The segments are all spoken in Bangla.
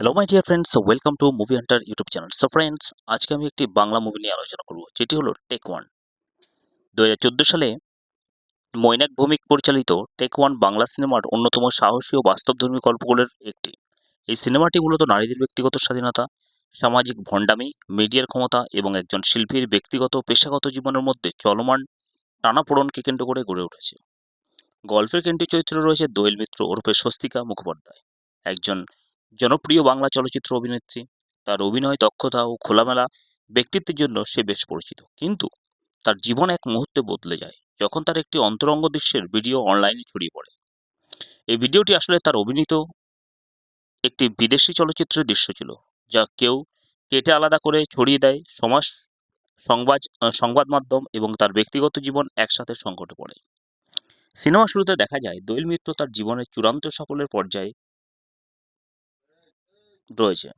Hello my dear friends welcome to movie hunter YouTube channel so friends আজকে আমি একটি বাংলা মুভি নিয়ে আলোচনা করব। যেটি হলো টেক ওয়ান দু হাজার চোদ্দ সালে মৈনাক ভৌমিক পরিচালিত টেক ওয়ান বাংলা সিনেমার অন্যতম সাহসী ও বাস্তবধর্মী গল্পগুলোর একটি। এই সিনেমাটি মূলত নারীদের ব্যক্তিগত স্বাধীনতা, সামাজিক ভণ্ডামি মিডিয়ার ক্ষমতা এবং একজন শিল্পীর ব্যক্তিগত পেশাগত জীবনের মধ্যে চলমান টানাপোড়নকে কেন্দ্র করে গড়ে উঠেছে। গল্পের কেন্দ্রীয় চরিত্র রয়েছে দোয়েল মিত্র ওরফে স্বস্তিকা মুখোপাধ্যায়। একজন জনপ্রিয় বাংলা চলচ্চিত্র অভিনেত্রী। তার অভিনয়, দক্ষতা ও খোলামেলা ব্যক্তিত্বের জন্য সে বেশ পরিচিত। কিন্তু তার জীবন এক মুহূর্তে বদলে যায় যখন তার একটি অন্তরঙ্গ দৃশ্যের ভিডিও অনলাইনে ছড়িয়ে পড়ে। এই ভিডিওটি আসলে তার অভিনীত একটি বিদেশি চলচ্চিত্রের দৃশ্য ছিল, যা কেউ কেটে আলাদা করে ছড়িয়ে দেয় সমাজ সংবাদ সংবাদ মাধ্যম এবং তার ব্যক্তিগত জীবন একসাথে সংকটে পড়ে। সিনেমা শুরুতে দেখা যায় দোয়েল মিত্র তার জীবনের চূড়ান্ত সাফল্যের পর্যায়ে রয়েছে।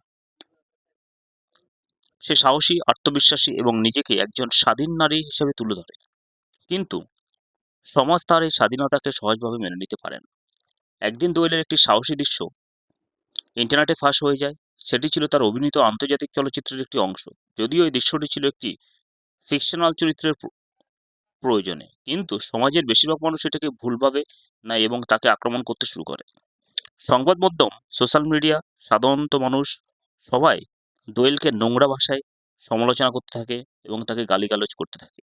সে সাহসী, আত্মবিশ্বাসী এবং নিজেকে একজন স্বাধীন নারী হিসেবে তুলে ধরে। কিন্তু সমাজ তার এই স্বাধীনতাকে সহজভাবে মেনে নিতে পারে না। একদিন দোয়েলের একটি সাহসী দৃশ্য ইন্টারনেটে ফাঁস হয়ে যায়। সেটি ছিল তার অভিনীত আন্তর্জাতিক চলচ্চিত্রের একটি অংশ। যদিও এই দৃশ্যটি ছিল একটি ফিকশনাল চরিত্রের প্রয়োজনে। কিন্তু সমাজের বেশিরভাগ মানুষ এটাকে ভুলভাবে নেয় এবং তাকে আক্রমণ করতে শুরু করে। সংবাদ মাধ্যম সোশ্যাল মিডিয়া সাধারণত মানুষ, সবাই দোয়েলকে নোংরা ভাষায় সমালোচনা করতে থাকে এবং তাকে গালিগালাজ করতে থাকে।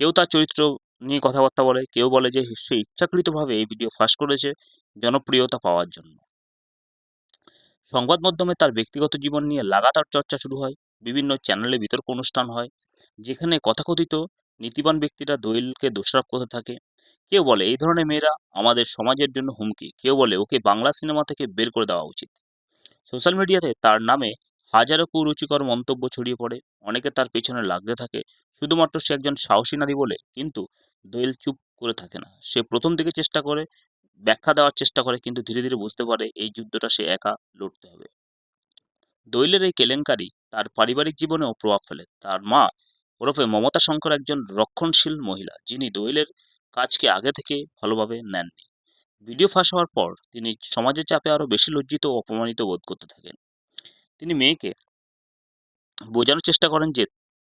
কেউ তার চরিত্র নিয়ে কথাবার্তা বলে, কেউ বলে যে সে ইচ্ছাকৃতভাবে এই ভিডিও ফাঁস করেছে জনপ্রিয়তা পাওয়ার জন্য। সংবাদ মাধ্যমে তার ব্যক্তিগত জীবন নিয়ে লাগাতার চর্চা শুরু হয়, বিভিন্ন চ্যানেলে বিতর্ক অনুষ্ঠান হয়, যেখানে কথাকথিত নীতিবান ব্যক্তিরা দোয়েলকে দোষারোপ করতে থাকে কেউ বলে, এই ধরনের মেয়েরা আমাদের সমাজের জন্য হুমকি। কেউ বলে, ওকে বাংলা সিনেমা থেকে বের করে দেওয়া উচিত। সোশ্যাল মিডিয়াতে তার নামে হাজারো কুরুচিকর মন্তব্য ছড়িয়ে পড়ে। অনেকে তার পেছনে লাগতে থাকে। শুধুমাত্র সে একজন সাহসী নারী বলে কিন্তু দোয়েল চুপ করে থাকে না। সে প্রথম দিকে চেষ্টা করে, ব্যাখ্যা দেওয়ার চেষ্টা করে কিন্তু ধীরে ধীরে বুঝতে পারে এই যুদ্ধটা সে একা লড়তে হবে। দোয়েলের এই কেলেঙ্কারি তার পারিবারিক জীবনেও প্রভাব ফেলে। তার মা ওরফে মমতা শঙ্কর একজন রক্ষণশীল মহিলা, যিনি দোয়েলের কাজকে আগে থেকে ভালোভাবে নেননি। ভিডিও ফাঁস হওয়ার পর তিনি সমাজের চাপে আরও বেশি লজ্জিত ও অপমানিত বোধ করতে থাকেন। তিনি মেয়েকে বোঝানোর চেষ্টা করেন যে,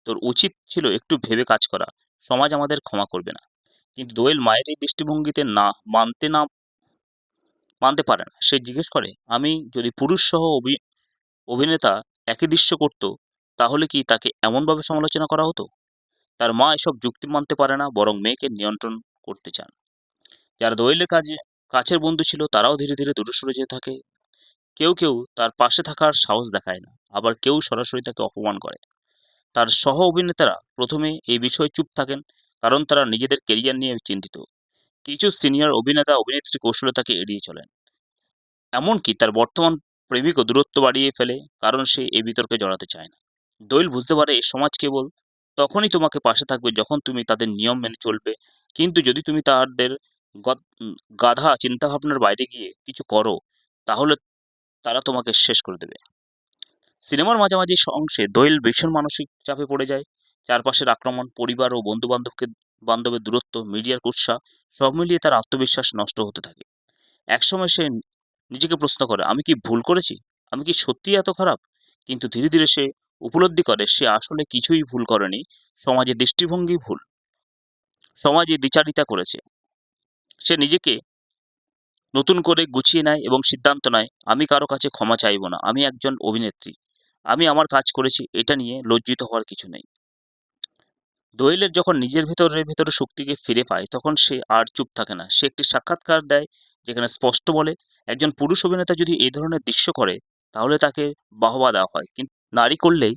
তোর উচিত ছিল একটু ভেবে কাজ করা। সমাজ আমাদের ক্ষমা করবে না। কিন্তু দোয়েল মায়ের এই দৃষ্টিভঙ্গিতে না মানতে না মানতে পারে না। সে জিজ্ঞেস করে, আমি যদি পুরুষ সহ অভি, অভিনেতা একই দৃশ্য করতো, তাহলে কি তাকে এমনভাবে সমালোচনা করা হতো? তার মা এসব যুক্তি মানতে পারে না, বরং মেয়েকে নিয়ন্ত্রণ করতে চান। যারা দোয়েলের কাজে, কাছের বন্ধু ছিল তারাও ধীরে ধীরে দূরে সরে যেতে থাকে। কেউ কেউ তার পাশে থাকার সাহস দেখায় না, আবার কেউ সরাসরি তাকে অপমান করে। তার সহ অভিনেতারা প্রথমে এই বিষয়ে চুপ থাকেন, কারণ তারা নিজেদের কেরিয়ার নিয়ে চিন্তিত। কিছু সিনিয়র অভিনেতা অভিনেত্রী কৌশলে তাকে এড়িয়ে চলেন। এমনকি তার বর্তমান প্রেমিকও দূরত্ব বাড়িয়ে ফেলে, কারণ সে এই বিতর্কে জড়াতে চায় না। দোয়েল বুঝতে পারে এই সমাজ কেবল তখনই তোমাকে পাশে থাকবে যখন তুমি তাদের নিয়ম মেনে চলবে। কিন্তু যদি তুমি তাদের গাধা চিন্তাভাবনার বাইরে গিয়ে কিছু করো, তাহলে তারা তোমাকে শেষ করে দেবে। সিনেমার মাঝামাঝি অংশে দোয়েল ভীষণ মানসিক চাপে পড়ে যায়। চারপাশের আক্রমণ, পরিবার ও বন্ধু বান্ধবকে বান্ধবের দূরত্ব, মিডিয়ার কুৎসা, সব মিলিয়ে তার আত্মবিশ্বাস নষ্ট হতে থাকে। একসময় সে নিজেকে প্রশ্ন করে, আমি কি ভুল করেছি? আমি কি সত্যিই এত খারাপ? কিন্তু ধীরে ধীরে সে উপলব্ধি করে, সে আসলে কিছুই ভুল করেনি। সমাজে দৃষ্টিভঙ্গি ভুল। সমাজে দ্বিচারিতা করেছে। সে নিজেকে নতুন করে গুছিয়ে নেয় এবং সিদ্ধান্ত নেয়, আমি কারও কাছে ক্ষমা চাইব না। আমি একজন অভিনেত্রী। আমি আমার কাজ করেছি, এটা নিয়ে লজ্জিত হওয়ার কিছু নেই। দোয়েলের যখন নিজের ভেতরের ভেতরে শক্তিকে ফিরে পায়, তখন সে আর চুপ থাকে না। সে একটি সাক্ষাৎকার দেয়, যেখানে স্পষ্ট বলে, একজন পুরুষ অভিনেতা যদি এই ধরনের দৃশ্য করে, তাহলে তাকে বাহবা দেওয়া হয়। কিন্তু নারী করলেই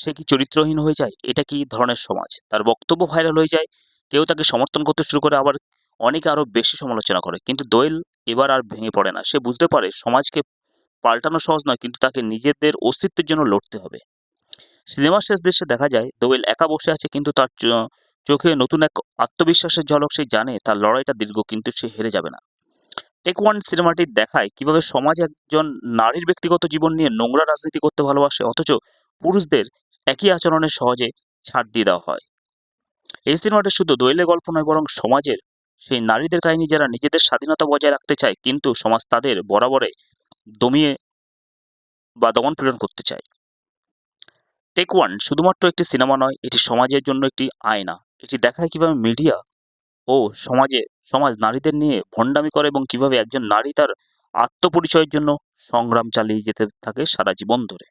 সে কি চরিত্রহীন হয়ে যায়? এটা কি ধরনের সমাজ? তার বক্তব্য ভাইরাল হয়ে যায়, কেউ তাকে সমর্থন করতে শুরু করে, আবার অনেকে আরও বেশি সমালোচনা করে। কিন্তু দোয়েল এবার আর ভেঙে পড়ে না। সে বুঝতে পারে সমাজকে পাল্টানো সহজ নয়, কিন্তু তাকে নিজেদের অস্তিত্বের জন্য লড়তে হবে। সিনেমার শেষ দৃশ্যে দেখা যায়, দোয়েল একা বসে আছে, কিন্তু তার চোখে নতুন এক আত্মবিশ্বাসের ঝলক সে জানে, তার লড়াইটা দীর্ঘ, কিন্তু সে হেরে যাবে না। টেক ওয়ান সিনেমাটি দেখায় কীভাবে সমাজ একজন নারীর ব্যক্তিগত জীবন নিয়ে নোংরা রাজনীতি করতে ভালোবাসে, অথচ পুরুষদের একই আচরণে সহজে ছাড় দিয়ে দেওয়া হয়। এই সিনেমাটি শুধু দৈলে গল্প নয়, বরং সমাজের সেই নারীদের কাহিনী যারা নিজেদের স্বাধীনতা বজায় রাখতে চায়, কিন্তু সমাজ তাদের বরাবরে দমিয়ে বা দমন পীড়ন করতে চায়। টেক ওয়ান শুধুমাত্র একটি সিনেমা নয়, এটি সমাজের জন্য একটি আয়না। এটি দেখায় কীভাবে মিডিয়া ও সমাজে সমাজ নারীদের নিয়ে ভণ্ডামি করে এবং কীভাবে একজন নারী তার আত্মপরিচয়ের জন্য সংগ্রাম চালিয়ে যেতে থাকে সারা জীবন ধরে।